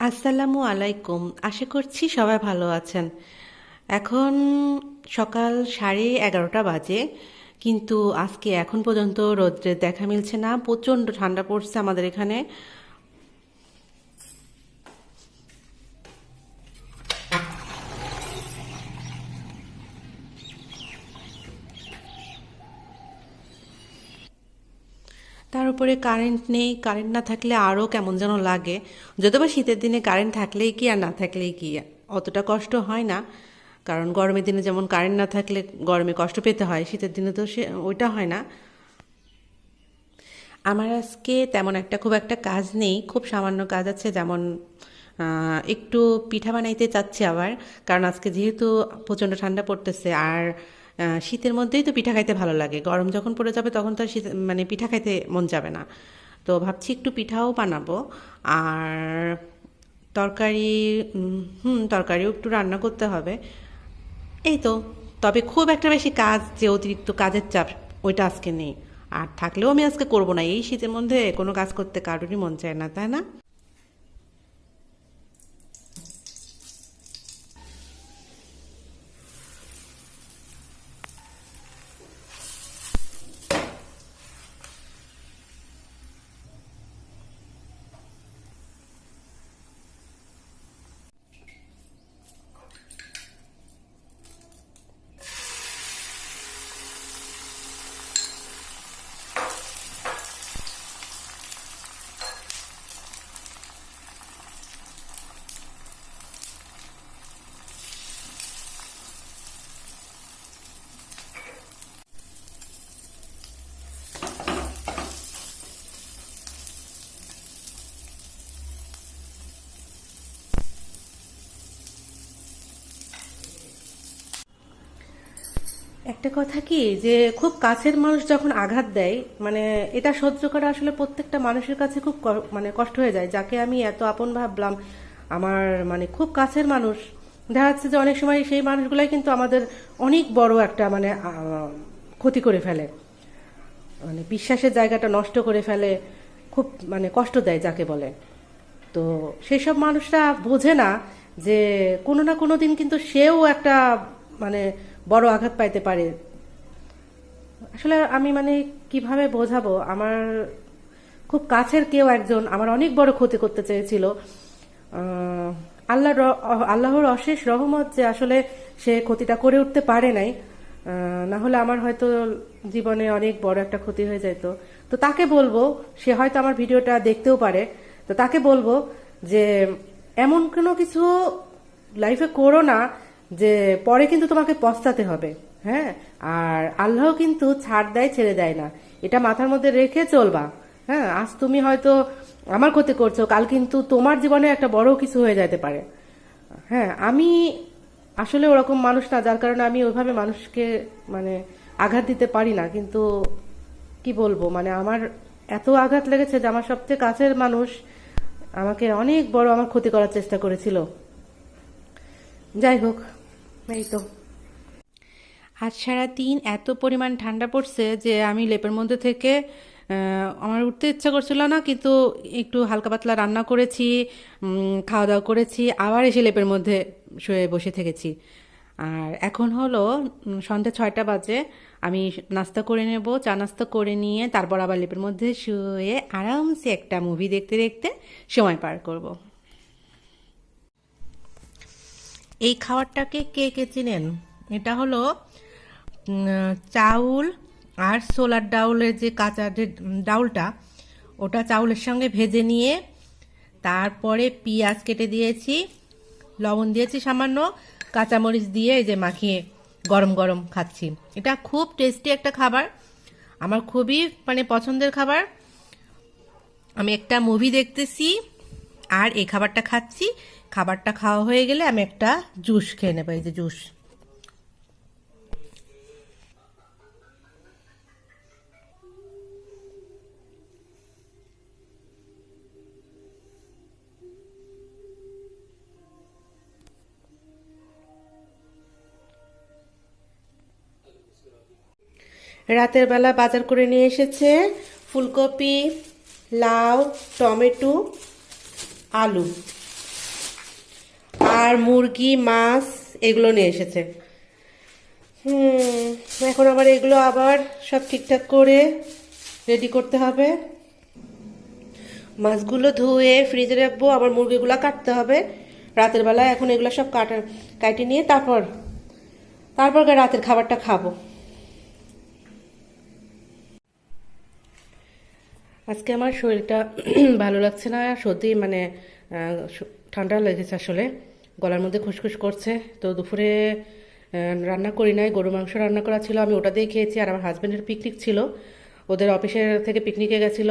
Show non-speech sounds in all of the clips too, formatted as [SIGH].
আসসালামু আলাইকুম। আশা করছি সবাই ভালো আছেন। এখন সকাল সাড়ে এগারোটা বাজে, কিন্তু আজকে এখন পর্যন্ত রোদ্রের দেখা মিলছে না। প্রচণ্ড ঠান্ডা পড়ছে আমাদের এখানে। তার উপরে কারেন্ট নেই কারেন্ট না থাকলে আরও কেমন যেন লাগে। যদিও শীতের দিনে কারেন্ট থাকলেই কি আর না থাকলেই কি, অতটা কষ্ট হয় না। কারণ গরমের দিনে যেমন কারেন্ট না থাকলে গরমে কষ্ট পেতে হয়, শীতের দিনে তো সে, ওইটা হয় না। আমার আজকে তেমন একটা খুব একটা কাজ নেই, খুব সামান্য কাজ আছে যেমন একটু পিঠা বানাইতে চাচ্ছি আবার। কারণ আজকে যেহেতু প্রচণ্ড ঠান্ডা পড়তেছে, আর শীতের মধ্যেই তো পিঠা খাইতে ভালো লাগে। গরম যখন পড়ে যাবে তখন তো আর শীত মানে পিঠা খাইতে মন যাবে না। তো ভাবছি একটু পিঠাও বানাবো। আর তরকারি হুম, তরকারিও একটু রান্না করতে হবে। এই তো। তবে খুব একটা বেশি কাজ যে অতিরিক্ত কাজের চাপ ওইটা আজকে নেই। আর থাকলেও আমি আজকে করব না। এই শীতের মধ্যে কোনো কাজ করতে কারোরই মন চায় না, তাই না? একটা কথা কি, যে খুব কাছের মানুষ যখন আঘাত দেয় মানে এটা সহ্য করা আসলে প্রত্যেকটা মানুষের কাছে খুব মানে কষ্ট হয়ে যায়। যাকে আমি এত আপন ভাবলাম, আমার মানে খুব কাছের মানুষ, দেখা যাচ্ছে যে অনেক সময় সেই মানুষগুলাই কিন্তু আমাদের অনেক বড় একটা মানে ক্ষতি করে ফেলে। মানে বিশ্বাসের জায়গাটা নষ্ট করে ফেলে, খুব মানে কষ্ট দেয় যাকে বলে। তো সেই সব মানুষরা বোঝে না যে কোনো না কোনো দিন কিন্তু সেও একটা মানে বড় আঘাত পাইতে পারে। আসলে আমি মানে কীভাবে বোঝাবো? আমার খুব কাছের কেউ একজন আমার অনেক বড় ক্ষতি করতে চেয়েছিল। আল্লাহ আল্লাহর অশেষ রহমত যে আসলে সে ক্ষতিটা করে উঠতে পারে নাই। না হলে আমার হয়তো জীবনে অনেক বড় একটা ক্ষতি হয়ে যেত। তো তাকে বলব, সে হয়তো আমার ভিডিওটা দেখতেও পারে। তো তাকে বলব যে, এমন কোনো কিছু লাইফে করো না যে পরে কিন্তু তোমাকে পস্তাতে হবে হ্যাঁ? আর আল্লাহ কিন্তু ছাড় দেয়, ছেড়ে দেয় না। এটা মাথার মধ্যে রেখে চলবা হ্যাঁ? আজ তুমি হয়তো আমার ক্ষতি করছ, কাল কিন্তু তোমার জীবনে একটা বড় কিছু হয়ে যেতে পারে। হ্যাঁ আমি আসলে ওরকম মানুষ না, যার কারণে আমি ওইভাবে মানুষকে মানে আঘাত দিতে পারি না। কিন্তু কি বলব মানে আমার এত আঘাত লেগেছে যে আমার সবচেয়ে কাছের মানুষ আমাকে অনেক বড় আমার ক্ষতি করার চেষ্টা করেছিল। যাই হোক এই তো। আজ সারাদিন এত পরিমাণ ঠান্ডা পড়ছে যে আমি লেপের মধ্যে থেকে আমার উঠতে ইচ্ছা করছিল না, কিন্তু একটু হালকা পাতলা রান্না করেছি খাওয়া দাওয়া করেছি, আবার এসে লেপের মধ্যে শুয়ে বসে থেকেছি। আর এখন হলো সন্ধ্যা ছয়টা বাজে, আমি নাস্তা করে নেব, চা নাস্তা করে নিয়ে তারপর আবার লেপের মধ্যে শুয়ে আরামসে একটা মুভি দেখতে দেখতে সময় পার করব। এই খাবারটাকে কে কে চিনেন? এটা হলো চাউল আর সোলার ডাউলের যে কাঁচা যে ডাউলটা, ওটা চাউলের সঙ্গে ভেজে নিয়ে তারপরে পেঁয়াজ কেটে দিয়েছি, লবণ দিয়েছি সামান্য, কাঁচামরিচ দিয়ে এই যে মাখিয়ে গরম গরম খাচ্ছি। এটা খুব টেস্টি একটা খাবার, আমার খুবই মানে পছন্দের খাবার। আমি একটা মুভি দেখতেছি আর এই খাবারটা খাচ্ছি। খাবারটা খাওয়া হয়ে গেলে আমি একটা জুস খেয়ে নেব, এই যে জুস। রাতের বেলা বাজার করে নিয়ে এসেছে ফুলকপি, লাউ, টমেটো আলু। আর মুরগি, মাছ, এগুলো নিয়ে এসেছে। হুম, এখন আবার এগুলো আবার সব ঠিকঠাক করে রেডি করতে হবে। মাছগুলো ধুয়ে ফ্রিজে রাখব, আবার মুরগিগুলো কাটতে হবে। রাতের বেলায় এখন এগুলো সব কাটা কাটি নিয়ে তারপর তারপর রাতের খাবারটা খাব। আজকে আমার শরীরটা [CLEARS THROAT] ভালো লাগছে না সত্যি মানে ঠান্ডা লেগেছে আসলে। গলার মধ্যে খুসখুস করছে। তো দুপুরে রান্না করি নাই গরু মাংস রান্না করা ছিল, আমি ওটা দিয়ে খেয়েছি, আর আমার হাজব্যান্ডের পিকনিক ছিল। ওদের অফিসের থেকে পিকনিকে গেছিল।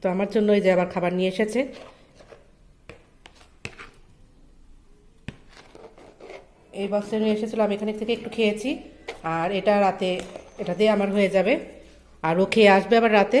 তো আমার জন্য এই যে আবার খাবার নিয়ে এসেছে। এই বক্সে নিয়ে এসেছিল, আমি এখানে থেকে একটু খেয়েছি। আর এটা রাতে, এটা দিয়ে আমার হয়ে যাবে। আর ও খেয়ে আসবে আবার রাতে।